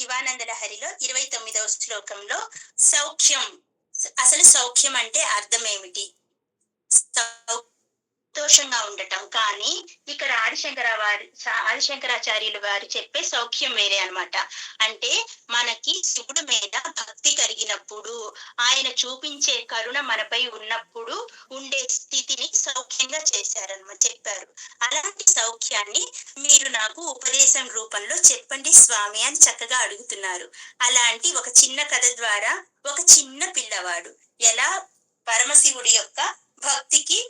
శివానంద లహరిలో ఇరవై తొమ్మిదవ శ్లోకంలో సౌఖ్యం. అసలు సౌఖ్యం అంటే అర్థం ఏమిటి? సౌ- సంతోషంగా ఉండటం. కానీ ఇక్కడ ఆదిశంకర వారి ఆదిశంకరాచార్యులు వారు చెప్పే సౌఖ్యం వేరే అన్నమాట. అంటే మనకి శివుడు మీద భక్తి కలిగినప్పుడు ఆయన చూపించే కరుణ మనపై ఉన్నప్పుడు ఉండే స్థితిని సౌఖ్యంగా చేశారనమాట చెప్పారు. అలాంటి సౌఖ్యాన్ని మీరు నాకు ఉపదేశం రూపంలో చెప్పండి స్వామి అని చక్కగా అడుగుతున్నారు. అలాంటి ఒక చిన్న కథ ద్వారా ఒక చిన్న పిల్లవాడు ఎలా పరమశివుడి యొక్క భక్తికి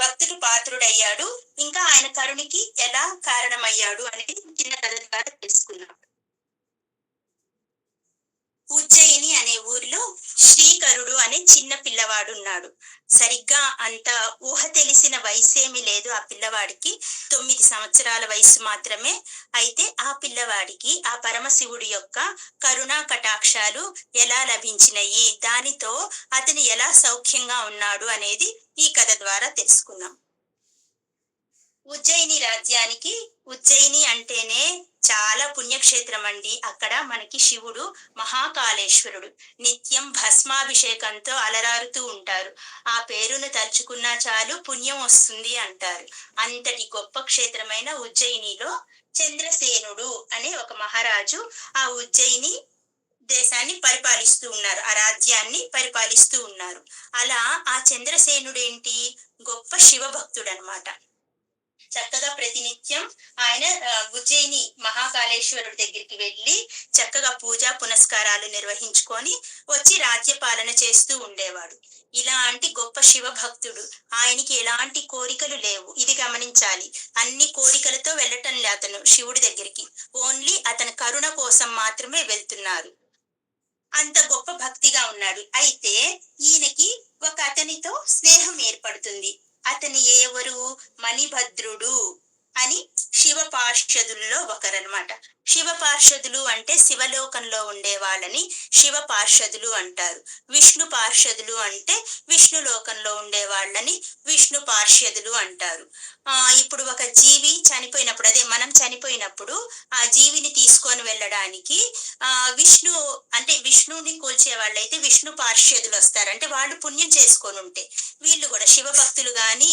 భక్తుడు పాత్రుడయ్యాడు. ఇంకా ఆయన కరుణికి ఎలా కారణమయ్యాడు అనేది చిన్న కథ ద్వారా తెలుసుకున్నాం ఉజ్జయిని అనే ఊరిలో శ్రీకరుడు అనే చిన్న పిల్లవాడు ఉన్నాడు సరిగ్గా అంత ఊహ తెలిసిన వయసేమీ లేదు ఆ పిల్లవాడికి. తొమ్మిది సంవత్సరాల వయసు మాత్రమే. అయితే ఆ పిల్లవాడికి ఆ పరమశివుడి యొక్క కరుణా కటాక్షాలు ఎలా లభించినాయి? దానితో అతను ఎలా సౌఖ్యంగా ఉన్నాడు అనేది ఈ కథ ద్వారా తెలుసుకున్నాం ఉజ్జయిని రాజ్యానికి ఉజ్జయిని అంటేనే చాలా పుణ్యక్షేత్రం అండి అక్కడ మనకి శివుడు మహాకాళేశ్వరుడు నిత్యం భస్మాభిషేకంతో అలరారుతూ ఉంటారు. ఆ పేరును తలుచుకున్నా చాలు పుణ్యం వస్తుంది అంటారు. అంతటి గొప్ప క్షేత్రమైన ఉజ్జయినిలో చంద్రసేనుడు అనే ఒక మహారాజు ఆ ఉజ్జయిని దేశాన్ని పరిపాలిస్తూ ఉన్నారు. ఆ రాజ్యాన్ని పరిపాలిస్తూ ఉన్నారు. అలా ఆ చంద్రసేనుడేంటి? గొప్ప శివ భక్తుడు అనమాట చక్కగా ప్రతినిత్యం ఆయన ఉజ్జయిని మహాకాళేశ్వరుడి దగ్గరికి వెళ్ళి చక్కగా పూజా పునస్కారాలు నిర్వహించుకొని వచ్చి రాజ్యపాలన చేస్తూ ఉండేవాడు. ఇలాంటి గొప్ప శివ భక్తుడు ఆయనకి ఎలాంటి కోరికలు లేవు. ఇది గమనించాలి. అన్ని కోరికలతో వెళ్ళటం లే అతను శివుడి దగ్గరికి. ఓన్లీ అతని కరుణ కోసం మాత్రమే వెళ్తున్నారు. అంత గొప్ప భక్తిగా ఉన్నాడు. అయితే ఈయనకి ఒక అతనితో స్నేహం ఏర్పడుతుంది. అతని ఎవరు మణిభద్రుడు అని శివ పార్షదుల్లో ఒకరనమాట శివ పార్షదులు అంటే శివలోకంలో ఉండే వాళ్ళని శివ పార్షదులు అంటారు. విష్ణు పార్షదులు అంటే విష్ణు లోకంలో ఉండే వాళ్ళని విష్ణు పార్షదులు అంటారు. ఇప్పుడు ఒక జీవి చనిపోయినప్పుడు అదే మనం చనిపోయినప్పుడు ఆ జీవిని తీసుకొని వెళ్ళడానికి ఆ విష్ణు అంటే విష్ణువుని కూల్చే వాళ్ళైతే విష్ణు పార్షదులు వస్తారు. అంటే వాళ్ళు పుణ్యం చేసుకొని ఉంటే వీళ్ళు కూడా శివ భక్తులు గాని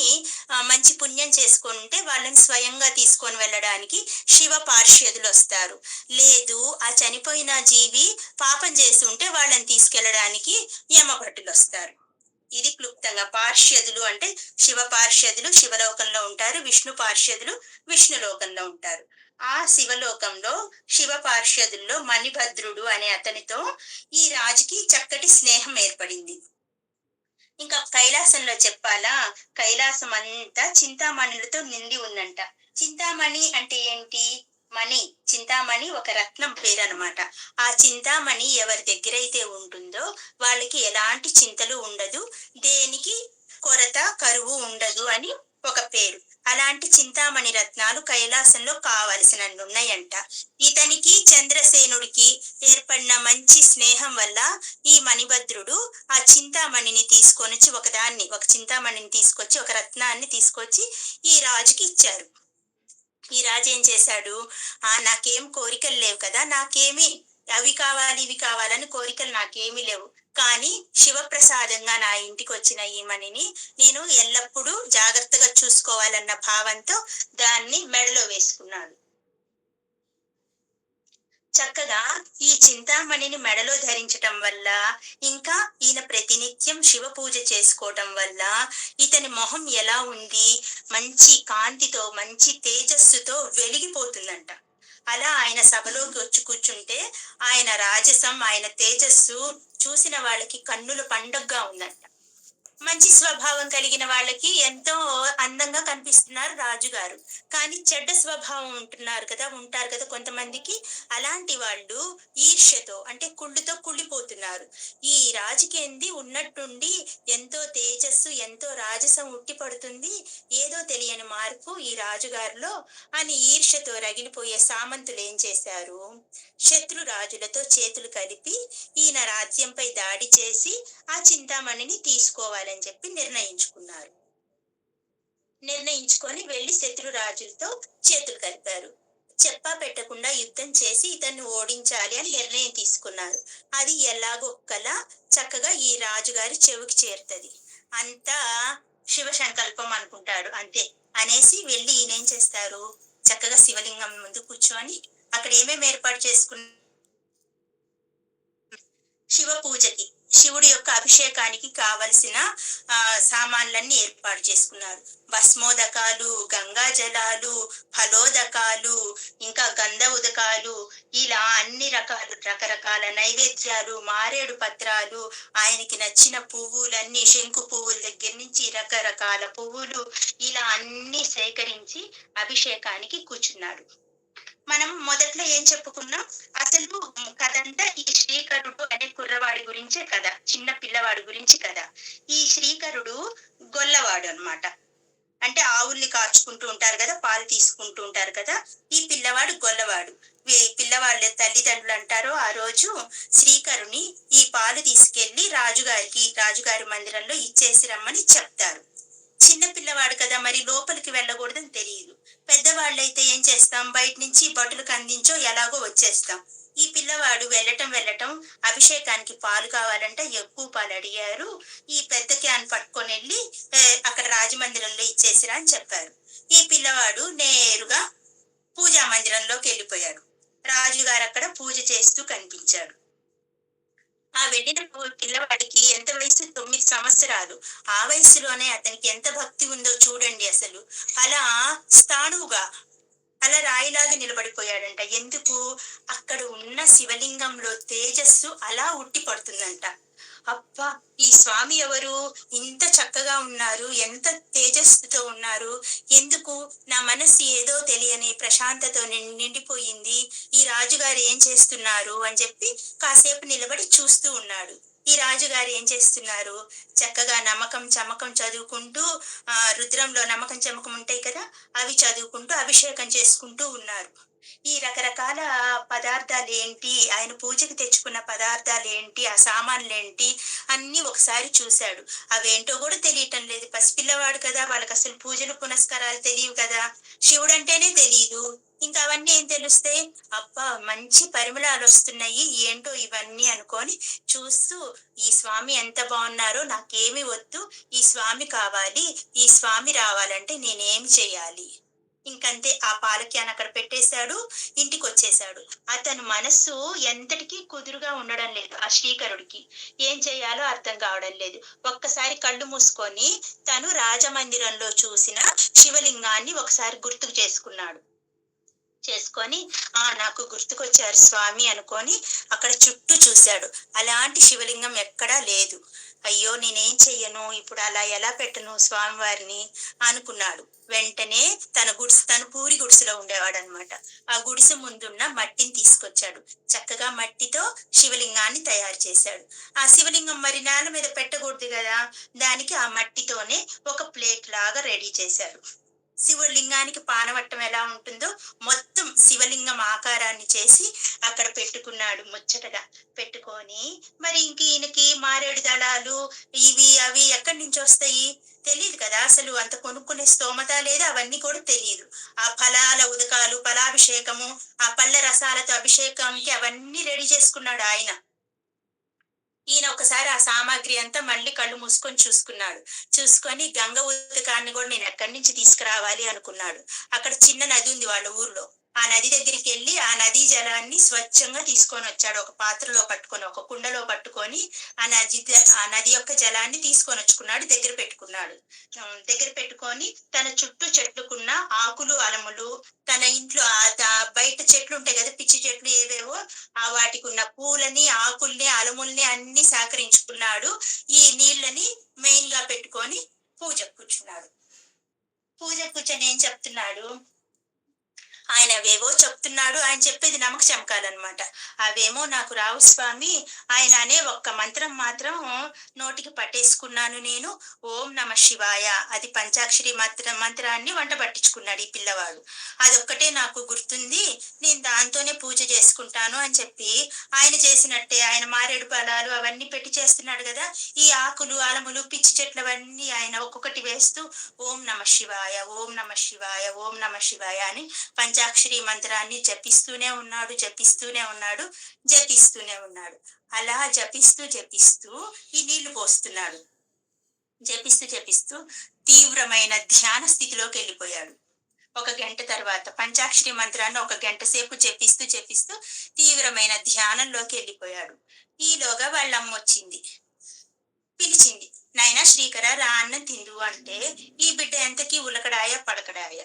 మంచి పుణ్యం చేసుకొని ఉంటే వాళ్ళని స్వయంగా తీసుకొని వెళ్ళడానికి శివ పార్షదులు వస్తారు. లేదు ఆ చనిపోయిన జీవి పాపం చేసి ఉంటే వాళ్ళని తీసుకెళ్ళడానికి యమభటులు వస్తారు. ఇది క్లుప్తంగా. పార్ష్యదులు అంటే శివ పార్ష్యదులు శివలోకంలో ఉంటారు విష్ణు పార్ష్యదులు విష్ణులోకంలో ఉంటారు. ఆ శివలోకంలో శివ పార్షదుల్లో మణిభద్రుడు అనే అతనితో ఈ రాజుకి చక్కటి స్నేహం ఏర్పడింది. ఇంకా కైలాసంలో చెప్పాలా? కైలాసం అంతా చింతామణులతో నిండి ఉందంట. చింతామణి అంటే ఏంటి? మణి చింతామణి ఒక రత్నం పేరు అనమాట ఆ చింతామణి ఎవరి దగ్గరైతే ఉంటుందో వాళ్ళకి ఎలాంటి చింతలు ఉండదు దేనికి కొరత కరువు ఉండదు అని ఒక పేరు. అలాంటి చింతామణి రత్నాలు కైలాసంలో కావలసినన్ని ఉన్నాయంట ఇతనికి చంద్రసేనుడికి ఏర్పడిన మంచి స్నేహం వల్ల ఈ మణిభద్రుడు ఆ చింతామణిని తీసుకొనిచ్చి ఒకదాన్ని ఒక చింతామణిని తీసుకొచ్చి ఒక రత్నాన్ని తీసుకొచ్చి ఈ రాజుకి ఇచ్చారు. ఈ రాజు ఏం చేశాడు? ఆ నాకేం కోరికలు లేవు కదా నాకేమి అవి కావాలి ఇవి కావాలని కోరికలు నాకేమీ లేవు. కానీ శివప్రసాదంగా నా ఇంటికి వచ్చిన ఈ మణిని నేను ఎల్లప్పుడూ జాగ్రత్తగా చూసుకోవాలన్న భావంతో దాన్ని మెడలో వేసుకున్నాడు చక్కగా ఈ చింతామణిని మెడలో ధరించటం వల్ల ఇంకా ఈయన ప్రతినిత్యం శివ పూజ చేసుకోవటం వల్ల ఇతని మొహం ఎలా ఉంది? మంచి కాంతితో మంచి తేజస్సుతో వెలిగిపోతుందంట. అలా ఆయన సభలోకి వచ్చి కూర్చుంటే ఆయన రాజసం ఆయన తేజస్సు చూసిన వాళ్ళకి కన్నుల పండగగా ఉందంట. మంచి స్వభావం కలిగిన వాళ్ళకి ఎంతో అందంగా కనిపిస్తున్నారు రాజుగారు కానీ చెడ్డ స్వభావం ఉంటున్నారు కదా ఉంటారు కదా కొంతమందికి. అలాంటి వాళ్ళు ఈర్ష్యతో అంటే కుళ్ళుతో కుళ్ళిపోతున్నారు. ఈ రాజుకేంది? ఉన్నట్టుండి ఎంతో తేజస్సు ఎంతో రాజసం ఉట్టి పడుతుంది ఏదో తెలియని మార్పు ఈ రాజుగారిలో అని ఈర్ష్యతో రగిలిపోయే సామంతులు ఏం చేశారు? శత్రు రాజులతో చేతులు కలిపి ఈయన రాజ్యంపై దాడి చేసి ఆ చింతామణిని తీసుకోవాలి. చేయాలని చెప్పి నిర్ణయించుకున్నారు. నిర్ణయించుకొని వెళ్ళి శత్రు రాజులతో చేతులు కలిపారు చెప్పా పెట్టకుండా యుద్ధం చేసి ఇతన్ని ఓడించాలి అని నిర్ణయం తీసుకున్నారు. అది ఎలాగొక్కలా చక్కగా ఈ రాజుగారి చెవికి చేరుతుంది. అంతా శివ సంకల్పం అనుకుంటాడు అంతే. అనేసి వెళ్ళి ఈయన ఏం చేస్తారు? చక్కగా శివలింగం ముందు కూర్చొని అక్కడ ఏమేమి ఏర్పాటు చేసుకున్న శివ పూజకి. శివుడి యొక్క అభిషేకానికి కావలసిన ఆ సామాన్లన్నీ ఏర్పాటు చేసుకున్నారు. భస్మోదకాలు గంగా జలాలు ఫలోదకాలు ఇంకా గంధ ఉదకాలు ఇలా అన్ని రకాలు రకరకాల నైవేద్యాలు మారేడు పత్రాలు ఆయనకి నచ్చిన పువ్వులన్నీ శంకు పువ్వుల దగ్గర నుంచి రకరకాల పువ్వులు ఇలా అన్ని సేకరించి అభిషేకానికి కూర్చున్నాడు మనం మొదట్లో ఏం చెప్పుకున్నాం? అసలు కథంతా ఈ శ్రీకరుడు కుర్రవాడి గురించే కదా చిన్న పిల్లవాడి గురించి కదా. ఈ శ్రీకరుడు గొల్లవాడు అన్నమాట. అంటే ఆవుల్ని కాచుకుంటూ ఉంటారు కదా పాలు తీసుకుంటూ ఉంటారు కదా ఈ పిల్లవాడు గొల్లవాడు. పిల్లవాళ్ళ తల్లిదండ్రులు అంటారు ఆ రోజు శ్రీకరుని ఈ పాలు తీసుకెళ్ళి రాజుగారికి రాజుగారి మందిరంలో ఇచ్చేసి రమ్మని చెప్తారు. చిన్న పిల్లవాడు కదా మరి లోపలికి వెళ్ళకూడదని తెలియదు పెద్దవాళ్ళైతే ఏం చేస్తాం? బయట నుంచి బటులకు అందించో ఎలాగో వచ్చేస్తాం. ఈ పిల్లవాడు వెళ్ళటం వెళ్ళటం అభిషేకానికి పాలు కావాలంటే ఎక్కువ పాలు అడిగారు. ఈ పెద్ద క్యాన్ పట్టుకొని వెళ్ళి అక్కడ రాజమందిరంలో ఇచ్చేసిరా అని చెప్పారు. ఈ పిల్లవాడు నేరుగా పూజా మందిరంలోకి వెళ్ళిపోయాడు. రాజుగారు అక్కడ పూజ చేస్తూ కనిపించాడు ఆ వెళ్ళిన పిల్లవాడికి ఎంత వయసు? తొమ్మిది సంవత్సరాలు. ఆ వయసులోనే అతనికి ఎంత భక్తి ఉందో చూడండి అసలు. అలా స్థాణువుగా అలా రాయిలాగా నిలబడిపోయాడంట. ఎందుకు? అక్కడ ఉన్న శివలింగంలో తేజస్సు అలా ఉట్టి పడుతుందంట. అబ్బా! ఈ స్వామి ఎవరు? ఇంత చక్కగా ఉన్నారు. ఎంత తేజస్సుతో ఉన్నారు. ఎందుకు? నా మనసు ఏదో తెలియని ప్రశాంతతో నిండిపోయింది. ఈ రాజుగారు ఏం చేస్తున్నారు? అని చెప్పి కాసేపు నిలబడి చూస్తూ ఉన్నాడు. ఈ రాజుగారు ఏం చేస్తున్నారు? చక్కగా నమ్మకం చమకం చదువుకుంటూ రుద్రంలో నమ్మకం చమకం ఉంటాయి కదా అవి చదువుకుంటూ అభిషేకం చేసుకుంటూ ఉన్నారు. ఈ రకరకాల పదార్థాలు ఏంటి ఆయన పూజకి తెచ్చుకున్న పదార్థాలు ఏంటి ఆ సామాన్లు ఏంటి అన్ని ఒకసారి చూశాడు. అవేంటో కూడా తెలియటం లేదు. పసిపిల్లవాడు కదా వాళ్ళకి అసలు పూజలు పునస్కారాలు తెలియవు కదా. శివుడు అంటేనే తెలియదు ఇంకా అవన్నీ ఏం తెలుస్తే అబ్బా మంచి పరిమళాలు వస్తున్నాయి. ఏంటో ఇవన్నీ అనుకొని చూస్తూ ఈ స్వామి ఎంత బాగున్నారో నాకేమి వద్దు. ఈ స్వామి కావాలి. ఈ స్వామి రావాలంటే నేనేం చేయాలి? ఇంకంతే ఆ పాలక్యాన్ అక్కడ పెట్టేశాడు ఇంటికి వచ్చేసాడు అతను మనస్సు ఎంతటికీ కుదురుగా ఉండడం లేదు ఆ శ్రీకరుడికి. ఏం చేయాలో అర్థం కావడం లేదు. ఒక్కసారి కళ్ళు మూసుకొని తను రాజమందిరంలో చూసిన శివలింగాన్ని ఒకసారి గుర్తుకు చేసుకున్నాడు. చేసుకొని ఆ నాకు గుర్తుకొచ్చారు స్వామి అనుకొని అక్కడ చుట్టూ చూశాడు. అలాంటి శివలింగం ఎక్కడా లేదు. అయ్యో నేనేం చెయ్యను? ఇప్పుడు అలా ఎలా పెట్టను స్వామివారిని? అనుకున్నాడు. వెంటనే తన గుడిసె తన పూరి గుడిసెలో ఉండేవాడు అనమాట ఆ గుడిసె ముందున్న మట్టిని తీసుకొచ్చాడు. చక్కగా మట్టితో శివలింగాన్ని తయారు చేశాడు. ఆ శివలింగం మరి నేల మీద పెట్టకూడదు కదా? దానికి ఆ మట్టితోనే ఒక ప్లేట్ లాగా రెడీ చేశారు. శివలింగానికి పానవట్టం ఎలా ఉంటుందో మొత్తం శివలింగం ఆకారాన్ని చేసి అక్కడ పెట్టుకున్నాడు ముచ్చటగా. పెట్టుకొని మరి ఇంక ఈయనకి మారేడు దళాలు ఇవి అవి ఎక్కడి నుంచి వస్తాయి? తెలియదు కదా అసలు అంత కొనుక్కునే స్తోమత లేదు అవన్నీ కూడా తెలియదు ఆ ఫలాల ఉదకాలు ఫలాభిషేకము ఆ పళ్ళ రసాలతో అభిషేకంకి అవన్నీ రెడీ చేసుకున్నాడు ఆయన. ఈయన ఒకసారి ఆ సామాగ్రి అంతా మళ్ళీ కళ్ళు మూసుకొని చూసుకున్నాడు. చూసుకొని గంగ ఉదకాన్ని కూడా నేను ఎక్కడి నుంచి తీసుకురావాలి అనుకున్నాడు. అక్కడ చిన్న నది ఉంది వాళ్ళ ఊర్లో. ఆ నది దగ్గరికి వెళ్ళి ఆ నదీ జలాన్ని స్వచ్ఛంగా తీసుకొని వచ్చాడు. ఒక పాత్రలో పట్టుకొని ఒక కుండలో పట్టుకొని ఆ నది ఆ నది యొక్క జలాన్ని తీసుకొని వచ్చుకున్నాడు దగ్గర పెట్టుకున్నాడు. దగ్గర పెట్టుకొని తన చుట్టూ చెట్లుకున్న ఆకులు అలములు తన ఇంట్లో బయట చెట్లు ఉంటాయి కదా పిచ్చి చెట్లు ఏవేవో ఆ వాటికి ఉన్న పూలని ఆకుల్ని అలముల్ని అన్ని సేకరించుకున్నాడు. ఈ నీళ్ళని మెయిన్గా పెట్టుకొని పూజ కూర్చున్నాడు. పూజ కూర్చొని ఏం చెప్తున్నాడు? అవేవో చెప్తున్నాడు ఆయన చెప్పేది నమ్మక చమకాలన్నమాట. అవేమో నాకు రావు స్వామి ఆయన అనే ఒక్క మంత్రం మాత్రం నోటికి పట్టేసుకున్నాను నేను. ఓం నమ శివాయ. అది పంచాక్షరి మంత్ర మంత్రాన్ని వంట పట్టించుకున్నాడు ఈ పిల్లవాడు. అదొక్కటే నాకు గుర్తుంది. నేను దాంతోనే పూజ చేసుకుంటాను అని చెప్పి ఆయన చేసినట్టే ఆయన మారేడు ఫలాలు అవన్నీ పెట్టి చేస్తున్నాడు కదా. ఈ ఆకులు అలములు పిచ్చి చెట్లు అవన్నీ ఆయన ఒక్కొక్కటి వేస్తూ ఓం నమ శివాయ ఓం నమ శివాయ ఓం నమ శివాయ అని పంచాక్షరి శ్రీ మంత్రాన్ని జపిస్తూనే ఉన్నాడు జపిస్తూనే ఉన్నాడు జపిస్తూనే ఉన్నాడు. అలా జపిస్తూ జపిస్తూ ఈ నీళ్ళు పోస్తున్నాడు. జపిస్తూ జపిస్తూ తీవ్రమైన ధ్యాన స్థితిలోకి వెళ్ళిపోయాడు. ఒక గంట తర్వాత పంచాక్షరి మంత్రాన్ని ఒక గంట సేపు జపిస్తూ జపిస్తూ తీవ్రమైన ధ్యానంలోకి వెళ్ళిపోయాడు. ఈలోగా వాళ్ళ అమ్మ వచ్చింది. పిలిచింది నాయనా శ్రీకర రా అన్న తిందు అంటే ఈ బిడ్డ ఎంతకీ ఉలకడాయ పడకడాయ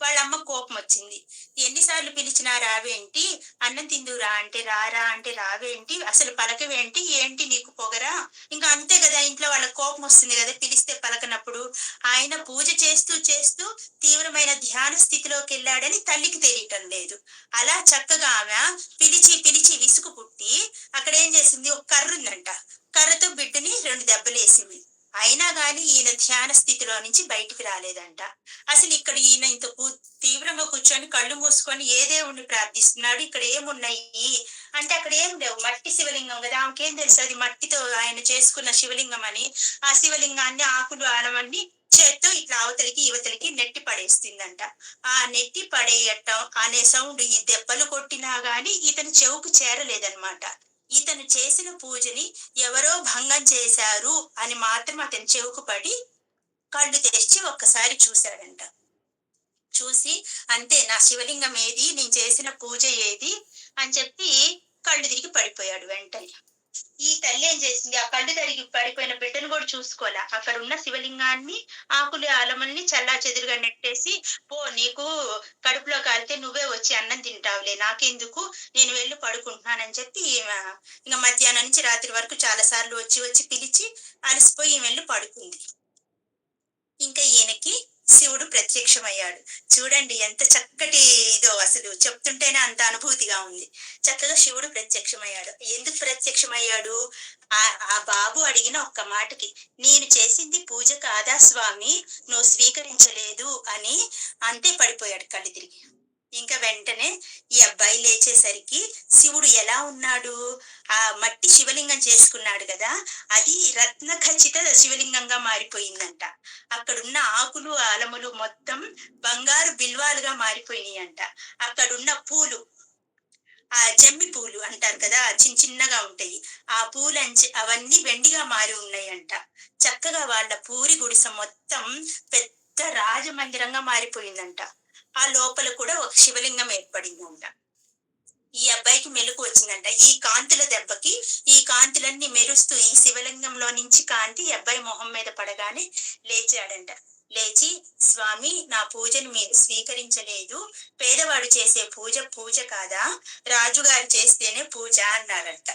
వాళ్ళ అమ్మ కోపం వచ్చింది ఎన్నిసార్లు పిలిచినా రావేంటి? అన్నం తిందురా అంటే రారా అంటే రావేంటి? అసలు పలకవేంటి? ఏంటి నీకు పొగరా? ఇంకా అంతే కదా ఇంట్లో వాళ్ళ కోపం వస్తుంది కదా పిలిస్తే పలకనప్పుడు. ఆయన పూజ చేస్తూ చేస్తూ తీవ్రమైన ధ్యాన స్థితిలోకి వెళ్ళాడని తల్లికి తెలియటం లేదు. అలా చక్కగా ఆమె పిలిచి పిలిచి విసుగు పుట్టి అక్కడ ఏం చేసింది? ఒక కర్ర ఉందంట కర్రతో బిడ్డని రెండు దెబ్బలేసింది. అయినా గాని ఈయన ధ్యాన స్థితిలో నుంచి బయటికి రాలేదంట. అసలు ఇక్కడ ఈయన ఇంత తీవ్రంగా కూర్చొని కళ్ళు మూసుకొని ఏదే ఉండి ప్రార్థిస్తున్నాడు? ఇక్కడ ఏమున్నాయి? అంటే అక్కడ ఏం లేవు. మట్టి శివలింగం కదా. ఆమెకేం తెలుసు? అది మట్టితో ఆయన చేసుకున్న శివలింగం అని. ఆ శివలింగాన్ని ఆకులు ఆనవన్నీ చేత్తో ఇట్లా అవతలికి యువతలకి నెట్టి పడేస్తుందంట. ఆ నెట్టి పడేయటం అనే సౌండ్ ఈ దెబ్బలు కొట్టినా గాని ఇతని చెవుకు చేరలేదన్నమాట. ఇతను చేసిన పూజని ఎవరో భంగం చేశారు అని మాత్రం అతని చెవుకు పడి కళ్ళు తెరిచి ఒక్కసారి చూశాడంట. చూసి అంతే నా శివలింగం ఏది? నేను చేసిన పూజ ఏది? అని చెప్పి కళ్ళు తిరిగి పడిపోయాడు వెంటనే. ఈ తల్లి ఏం చేసింది? ఆ కళ్ళు తరిగి పడిపోయిన బిడ్డను కూడా చూసుకోలే. అక్కడ ఉన్న శివలింగాన్ని ఆకులు ఆలమల్ని చల్లా చెదురుగా నెట్టేసి పో నీకు కడుపులో కాలితే నువ్వే వచ్చి అన్నం తింటావులే. నాకెందుకు? నేను వెళ్ళి పడుకుంటున్నానని చెప్పి ఇంకా మధ్యాహ్నం నుంచి రాత్రి వరకు చాలా సార్లు వచ్చి వచ్చి పిలిచి అలసిపోయి ఈమె వెళ్ళి పడుకుంది. ఇంకా ఈయనకి శివుడు ప్రత్యక్షమయ్యాడు. చూడండి ఎంత చక్కటి ఇదో అసలు. చెప్తుంటేనే అంత అనుభూతిగా ఉంది. చక్కగా శివుడు ప్రత్యక్షమయ్యాడు. ఎందుకు ప్రత్యక్షమయ్యాడు? ఆ ఆ బాబు అడిగిన ఒక్క మాటకి నేను చేసింది పూజ కాదా స్వామి? నువ్వు స్వీకరించలేదు అని అంతే పడిపోయాడు కళ్ళు తిరిగి. ఇంకా వెంటనే ఈ అబ్బాయి లేచేసరికి శివుడు ఎలా ఉన్నాడు? ఆ మట్టి శివలింగం చేసుకున్నాడు కదా అది రత్న ఖచ్చిత శివలింగంగా మారిపోయిందంట. అక్కడున్న ఆకులు ఆలములు మొత్తం బంగారు బిల్వాలుగా మారిపోయినాయి అంట అక్కడున్న పూలు ఆ జమ్మి పూలు అంటారు కదా చిన్న చిన్నగా ఉంటాయి. ఆ పూలు అవన్నీ వెండిగా మారి ఉన్నాయంట. చక్కగా వాళ్ళ పూరి గుడిసె మొత్తం పెద్ద రాజమందిరంగా మారిపోయిందంట. ఆ లోపల కూడా ఒక శివలింగం ఏర్పడిందంట ఈ అబ్బాయికి మెలకు వచ్చిందంట. ఈ కాంతుల దెబ్బకి ఈ కాంతులన్నీ మెరుస్తూ ఈ శివలింగంలో నుంచి కాంతి ఈ అబ్బాయి మొహం మీద పడగానే లేచాడంట. లేచి స్వామి నా పూజను మీరు స్వీకరించలేదు. పేదవాడు చేసే పూజ పూజ కాదా? రాజుగారు చేస్తేనే పూజ అన్నారంట.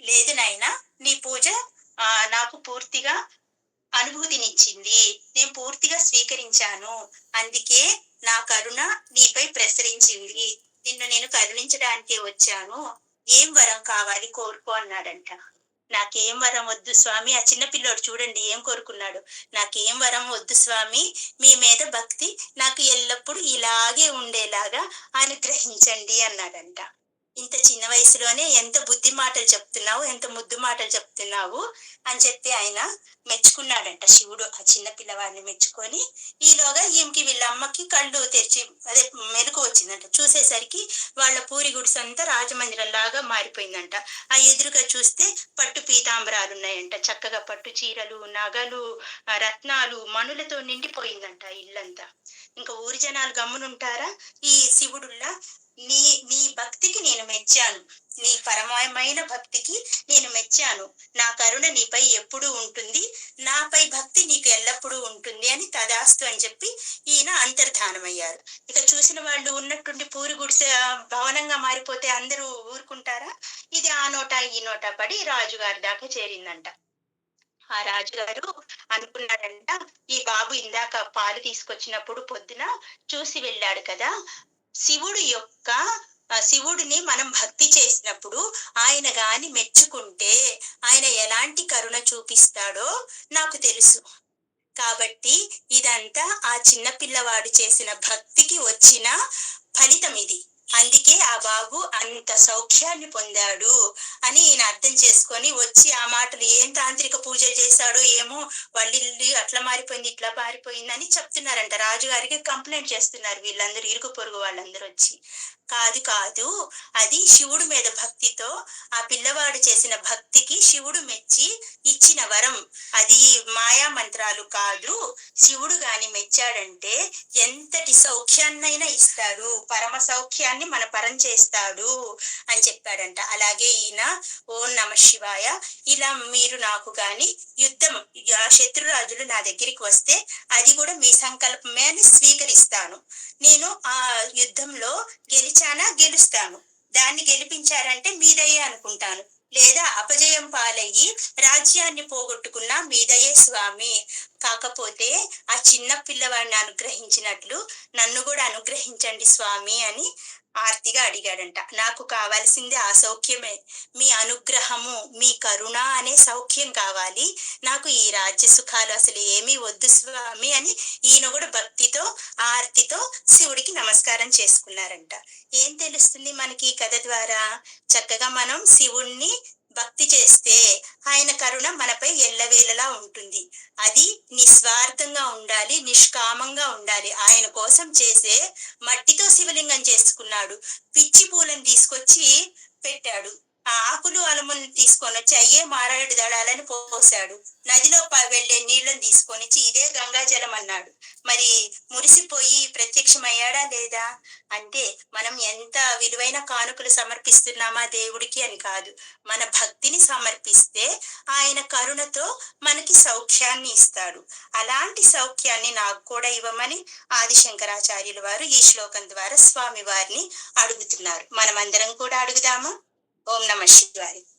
లేదు నాయన నీ పూజ ఆ నాకు పూర్తిగా అనుభూతినిచ్చింది. నేను పూర్తిగా స్వీకరించాను. అందుకే నా కరుణ నీపై ప్రసరించింది. నిన్ను నేను కరుణించడానికి వచ్చాను. ఏం వరం కావాలి కోరుకో అన్నాడంట. నాకేం వరం వద్దు స్వామి. ఆ చిన్న పిల్లోడు చూడండి ఏం కోరుకున్నాడు. నాకేం వరం వద్దు స్వామి. మీ మీద భక్తి నాకు ఎల్లప్పుడూ ఇలాగే ఉండేలాగా అనుగ్రహించండి అన్నాడంట. ఇంత చిన్న వయసులోనే ఎంత బుద్ధి మాటలు చెప్తున్నావు ఎంత ముద్దు మాటలు చెప్తున్నావు అని చెప్పి ఆయన మెచ్చుకున్నాడంట శివుడు ఆ చిన్న పిల్లవాడిని మెచ్చుకొని. ఈలోగా ఈమెకి వీళ్ళ అమ్మకి కళ్ళు తెరిచి అదే మెలకు వచ్చిందంట. చూసేసరికి వాళ్ళ పూరి గుడిసె అంతా రాజమందిరం లాగా మారిపోయిందంట. ఆ ఎదురుగా చూస్తే పట్టు పీతాంబరాలు ఉన్నాయంట చక్కగా పట్టు చీరలు నగలు రత్నాలు మనులతో నిండిపోయిందంట ఇల్లంతా. ఇంకా ఊరి జనాలు గమ్మునుంటారా? ఈ శివుడుల్లా నీ నీ భక్తికి నేను మెచ్చాను. నీ పరమమైన భక్తికి నేను మెచ్చాను. నా కరుణ నీపై ఎప్పుడూ ఉంటుంది. నాపై భక్తి నీకు ఎల్లప్పుడూ ఉంటుంది అని తదాస్తు అని చెప్పి ఈయన అంతర్ధానమయ్యారు. ఇక చూసిన వాళ్ళు ఉన్నట్టుండి పూరి గుడిసె భవనంగా మారిపోతే అందరూ ఊరుకుంటారా? ఇది ఆ నోట ఈ నోట పడి రాజుగారి దాకా చేరిందంట. ఆ రాజుగారు అనుకున్నాడంట ఈ బాబు ఇందాక పాలు తీసుకొచ్చినప్పుడు పొద్దున చూసి వెళ్ళాడు కదా. శివుడు యొక్క శివుడిని మనం భక్తి చేసినప్పుడు ఆయన గాని మెచ్చుకుంటే ఆయన ఎలాంటి కరుణ చూపిస్తాడో నాకు తెలుసు. కాబట్టి ఇదంతా ఆ చిన్న పిల్లవాడు చేసిన భక్తికి వచ్చిన ఫలితం ఇది. అందుకే ఆ బాబు అంత సౌఖ్యాన్ని పొందాడు అని ఈయన అర్థం చేసుకొని వచ్చి ఆ మాటలు ఏం తాంత్రిక పూజ చేశాడో ఏమో వాళ్ళు ఇల్లు అట్లా మారిపోయింది ఇట్లా మారిపోయింది అని చెప్తున్నారంట. రాజుగారికి కంప్లైంట్ చేస్తున్నారు వీళ్ళందరూ ఇరుగు పొరుగు వాళ్ళందరూ వచ్చి. కాదు కాదు అది శివుడు మీద భక్తితో ఆ పిల్లవాడు చేసిన భక్తికి శివుడు మెచ్చి ఇచ్చిన వరం. అది మాయా మంత్రాలు కాదు. శివుడు గాని మెచ్చాడంటే ఎంతటి సౌఖ్యాన్నైనా ఇస్తాడు. పరమ సౌఖ్యాన్ని మన పరం చేస్తాడు అని చెప్పాడంట. అలాగే ఈయన ఓం నమ శివాయ ఇలా మీరు నాకు గాని యుద్ధం శత్రురాజులు నా దగ్గరికి వస్తే అది కూడా మీ సంకల్పమే అని స్వీకరిస్తాను. నేను ఆ యుద్ధంలో గెలిచానా గెలుస్తాను. దాన్ని గెలిపించారంటే మీదయ్యే అనుకుంటాను. లేదా అపజయం పాలయ్యి రాజ్యాన్ని పోగొట్టుకున్న మీదయే స్వామి. కాకపోతే ఆ చిన్న పిల్లవాడిని అనుగ్రహించినట్లు నన్ను కూడా అనుగ్రహించండి స్వామి అని ఆర్తిగా అడిగాడంట. నాకు కావాల్సింది ఆ సౌఖ్యమే. మీ అనుగ్రహము మీ కరుణ అనే సౌఖ్యం కావాలి. నాకు ఈ రాజ్య సుఖాలు అసలు ఏమీ వద్దు స్వామి అని ఈయన కూడా భక్తితో ఆర్తితో శివుడికి నమస్కారం చేసుకున్నారంట. ఏం తెలుస్తుంది మనకి ఈ కథ ద్వారా? చక్కగా మనం శివుణ్ణి భక్తి చేస్తే ఆయన కరుణ మనపై ఎల్లవేళలా ఉంటుంది. అది నిస్వార్థంగా ఉండాలి నిష్కామంగా ఉండాలి. ఆయన కోసం చేసే మట్టితో శివలింగం చేసుకున్నాడు. పిచ్చి పూలను తీసుకొచ్చి పెట్టాడు. నీళ్ళను తీసుకొని వచ్చి అయ్యే మారాడు దళాలని పోసాడు నదిలో ప- వెళ్ళే నీళ్ళను తీసుకొని ఇదే గంగాజలం అన్నాడు. మరి మురిసిపోయి ప్రత్యక్షమయ్యాడా లేదా? అంటే మనం ఎంత విలువైన కానుకలు సమర్పిస్తున్నామా దేవుడికి అని కాదు. మన భక్తిని సమర్పిస్తే ఆయన కరుణతో మనకి సౌఖ్యాన్ని ఇస్తాడు. అలాంటి సౌఖ్యాన్ని నాకు కూడా ఇవ్వమని ఆదిశంకరాచార్యుల వారు ఈ శ్లోకం ద్వారా స్వామి వారిని అడుగుతున్నారు. మనమందరం కూడా అడుగుదామా? ఓం నమ శివాయ.